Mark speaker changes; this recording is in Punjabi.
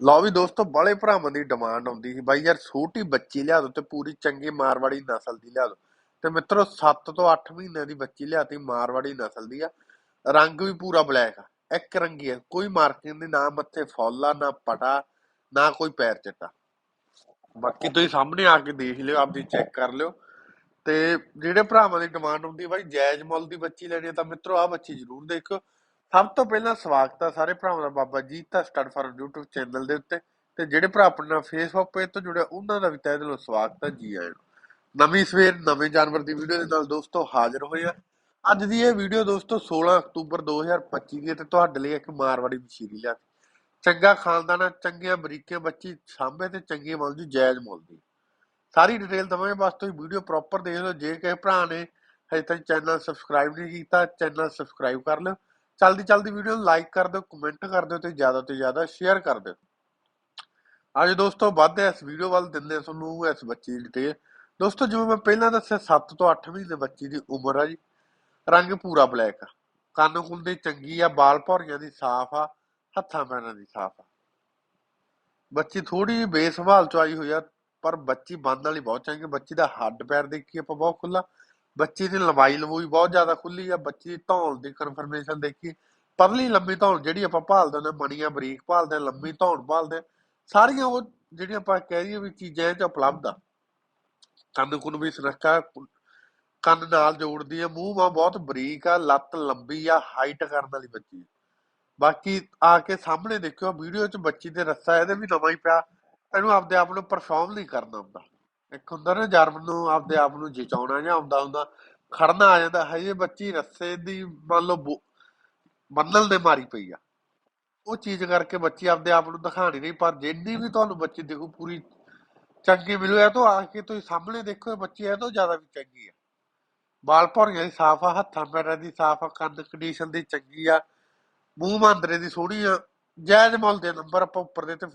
Speaker 1: ਲਓ ਵੀ ਦੋਸਤੋ ਬੜੇ ਭਰਾਵਾਂ ਦੀ ਡਿਮਾਂਡ ਆਉਂਦੀ ਸੀ। ਬਾਈ ਯਾਰ, ਛੋਟੀ ਬੱਚੀ ਲਿਆ ਦੋ ਤੇ ਪੂਰੀ ਚੰਗੀ ਮਾਰਵਾੜੀ ਨਸਲ ਦੀ ਲਿਆ ਦੋ। ਤੇ ਮਿੱਤਰੋ 7 ਤੋਂ 8 ਮਹੀਨਿਆਂ ਦੀ ਬੱਚੀ ਲਿਆਤੀ ਮਾਰਵਾੜੀ ਨਸਲ ਦੀ ਆ। ਰੰਗ ਵੀ ਪੂਰਾ ਬਲੈਕ ਆ, ਇੱਕ ਰੰਗੀ ਆ। ਕੋਈ ਮਾਰਕਿੰਗ ਨਹੀਂ ਨਾ ਮੱਥੇ ਫੁੱਲ ਨਾ ਪਟਾ, ਨਾ ਕੋਈ ਪੈਰ ਚਿੱਟਾ। ਬਾਕੀ ਤੁਸੀਂ ਸਾਹਮਣੇ ਆ ਕੇ ਦੇਖ ਲਿਓ, ਆਪਦੀ ਚੈੱਕ ਕਰ ਲਿਓ। ਤੇ ਜਿਹੜੇ ਭਰਾਵਾਂ ਦੀ ਡਿਮਾਂਡ ਹੁੰਦੀ ਬਾਈ ਜਾਇਜ਼ ਮੁੱਲ ਦੀ ਬੱਚੀ ਲੈਣੀ ਹੈ ਤਾਂ ਮਿੱਤਰੋ ਆ ਬੱਚੀ ਜ਼ਰੂਰ ਦੇਖਿਓ। ਸਭ ਤੋਂ ਪਹਿਲਾਂ ਸਵਾਗਤ ਹੈ ਸਾਰੇ ਭਰਾਵਾਂ ਦਾ ਬਾਬਾ ਜੀ ਤਾਂ ਸਟੱਡ ਫਾਰਮ YouTube ਚੈਨਲ ਦੇ ਉੱਤੇ ਤੇ ਜਿਹੜੇ ਭਰਾ ਆਪਣੇ ਨਾਲ ਫੇਸਬੁੱਕ ਪੇਜ ਤੋਂ ਜੁੜੇ ਉਹਨਾਂ ਦਾ ਵੀ ਤਹਿ ਦਿਲੋਂ ਸਵਾਗਤ ਹੈ ਜੀ ਆਇਆਂ ਨੂੰ। ਨਵੀਂ ਸਵੇਰ, ਨਵੇਂ ਜਾਨਵਰ ਦੀ ਵੀਡੀਓ ਦੇ ਨਾਲ ਦੋਸਤੋ ਹਾਜ਼ਰ ਹੋਏ ਆ। ਅੱਜ ਦੀ ਇਹ ਵੀਡੀਓ ਦੋਸਤੋ 16 ਅਕਤੂਬਰ 2025 ਦੀ ਹੈ ਤੇ ਤੁਹਾਡੇ ਲਈ ਇੱਕ ਮਾਰਵਾੜੀ ਮਸ਼ੀਰੀ ਲਿਆ ਚੰਗਾ ਖਾਨਦਾਨ ਆ, ਚੰਗੀਆਂ ਬਰੀਕੀਆਂ ਬੱਚੀ ਸਾਂਭੇ ਤੇ ਚੰਗੀ ਮੁੱਲ ਦੀ ਜਾਇਜ਼ ਮੁੱਲ ਦੀ। ਸਾਰੀ ਡਿਟੇਲ ਦਵਾਂਗੇ, ਬਸ ਤੁਸੀਂ ਵੀਡੀਓ ਪ੍ਰੋਪਰ ਦੇਖ ਲਓ। ਜੇ ਕਿਸੇ ਭਰਾ ਨੇ ਹਜੇ ਤੱਕ ਚੈਨਲ ਸਬਸਕ੍ਰਾਈਬ ਨਹੀਂ ਕੀਤਾ ਚੈਨਲ ਸਬਸਕ੍ਰਾਈਬ ਕਰ ਲਿਓ। ਚਲਦੀ ਚਲਦੀ ਵੀਡੀਓ ਨੂੰ ਲਾਈਕ ਕਰ ਦਿਓ ਕਮੈਂਟ ਕਰ ਦਿਓ ਤੇ ਜ਼ਿਆਦਾ ਤੋਂ ਜ਼ਿਆਦਾ ਸ਼ੇਅਰ ਕਰ ਦਿਓ। ਅੱਜ ਦੋਸਤੋ ਵੱਧ ਇਸ ਵੀਡੀਓ ਵੱਲ ਦਿੰਦੇ ਹਾਂ ਤੁਹਾਨੂੰ ਇਸ ਬੱਚੀ ਦੀ ਡਿਟੇਲ ਦੋਸਤੋ ਜਿਵੇਂ ਮੈਂ ਪਹਿਲਾਂ ਦੱਸਿਆ 7 ਤੋਂ 8 ਮਹੀਨੇ ਬੱਚੀ ਦੀ ਉਮਰ ਆ ਜੀ। ਰੰਗ ਪੂਰਾ ਬਲੈਕ ਆ। ਕੰਨ ਕੁੰਨ ਚੰਗੀ ਆ, ਬਾਲ ਭੌਰੀਆਂ ਦੀ ਸਾਫ਼ ਆ, ਹੱਥਾਂ ਪੈਰਾਂ ਦੀ ਸਾਫ਼ ਆ। ਬੱਚੀ ਥੋੜੀ ਬੇਸੰਭਾਲ ਚ ਆਈ ਹੋਈ ਆ, ਪਰ ਬੱਚੀ ਬੰਦ ਵਾਲੀ ਬਹੁਤ ਚੰਗੀ ਬੱਚੀ ਦਾ ਹੱਡ ਪੈਰ ਦੇਖੀ ਆਪਾਂ, ਬਹੁਤ ਖੁੱਲਾ ਬੱਚੀ ਦੀ ਲੰਬਾਈ ਲੰਬੂਈ ਬਹੁਤ ਜ਼ਿਆਦਾ ਖੁੱਲੀ ਆ, ਬੱਚੀ ਦੀ ਧੌਣ ਦੀ ਕਨਫਰਮੇਸ਼ਨ ਦੇਖੀ ਪਤਲੀ ਲੰਬੀ ਧੌਣ ਜਿਹੜੀ ਆਪਾਂ ਭਾਲਦੇ ਨੇ ਮਣੀਆਂ ਬਰੀਕ ਭਾਲਦੇ ਲੰਬੀ ਧੌਣ ਭਾਲਦੇ ਸਾਰੀਆਂ ਉਹ ਜਿਹੜੀਆਂ ਆਪਾਂ ਕਹਿ ਦਈਏ ਵੀ ਚੀਜ਼ਾਂ ਚ ਉਪਲਬਧ ਆ। ਕੰਨ ਕੁਨ ਵੀ ਸੁਰੱਖਿਆ ਕੰਨ ਨਾਲ ਜੋੜਦੀ ਆ, ਮੂੰਹ ਮਾ ਬਹੁਤ ਬਰੀਕ ਆ, ਲੱਤ ਲੰਬੀ ਆ ਹਾਈਟ ਕਰਨ ਵਾਲੀ ਬੱਚੀ ਬਾਕੀ ਆ ਕੇ ਸਾਹਮਣੇ ਦੇਖਿਓ, ਵੀਡੀਓ 'ਚ ਬੱਚੀ ਤੇ ਰੱਸਾ ਇਹਦੇ ਵੀ ਨਵਾਂ ਹੀ ਪਿਆ, ਇਹਨੂੰ ਆਪਦੇ ਆਪ ਨੂੰ ਪਰਫਾਰਮ ਨਹੀਂ ਕਰਨਾ ਹੁੰਦਾ। ਇੱਕ ਹੁੰਦਾ ਨਾ ਜਰਮ ਨੂੰ ਆਪਦੇ ਆਪ ਨੂੰ ਜਿਚਾਉਣਾ ਜਾਂ ਆਉਂਦਾ ਹੁੰਦਾ ਖੜਨਾ ਆ ਜਾਂਦਾ, ਹਜੇ ਬੱਚੀ ਰੱਸੇ ਦੀ ਮੰਨ ਲਓ ਬੋ- ਦੇ ਮਾਰੀ ਪਈ ਆ। ਉਹ ਚੀਜ਼ ਕਰਕੇ ਬੱਚੀ ਆਪਦੇ ਆਪ ਨੂੰ ਦਿਖਾਣੀ ਨਹੀਂ ਪਰ ਜਿੰਨੀ ਵੀ ਤੁਹਾਨੂੰ ਬੱਚੀ ਦੇਖੋ, ਪੂਰੀ ਚੰਗੀ ਮਿਲੂ, ਇਹ ਤੋਂ ਆ ਕੇ ਤੁਸੀਂ ਸਾਹਮਣੇ ਦੇਖੋ ਬੱਚੀ ਇਹ ਤੋਂ ਜ਼ਿਆਦਾ ਵੀ ਚੰਗੀ ਆ। ਬਾਲ ਭੌਰੀਆਂ ਦੀ ਸਾਫ਼ ਆ, ਹੱਥਾਂ ਪੈਰਾਂ ਦੀ ਸਾਫ਼ ਆ, ਕੰਨ ਕੰਡੀਸ਼ਨ ਦੀ ਚੰਗੀ ਆ, ਮੂੰਹ ਮਾਂਦਰੇ ਦੀ ਸੋਹਣੀ ਆ, ਜਾਇਜ਼ ਮੁੱਲ ਦੇ ਨੰਬਰ ਆਪਾਂ ਉੱਪਰ ਦੇ ਤੇ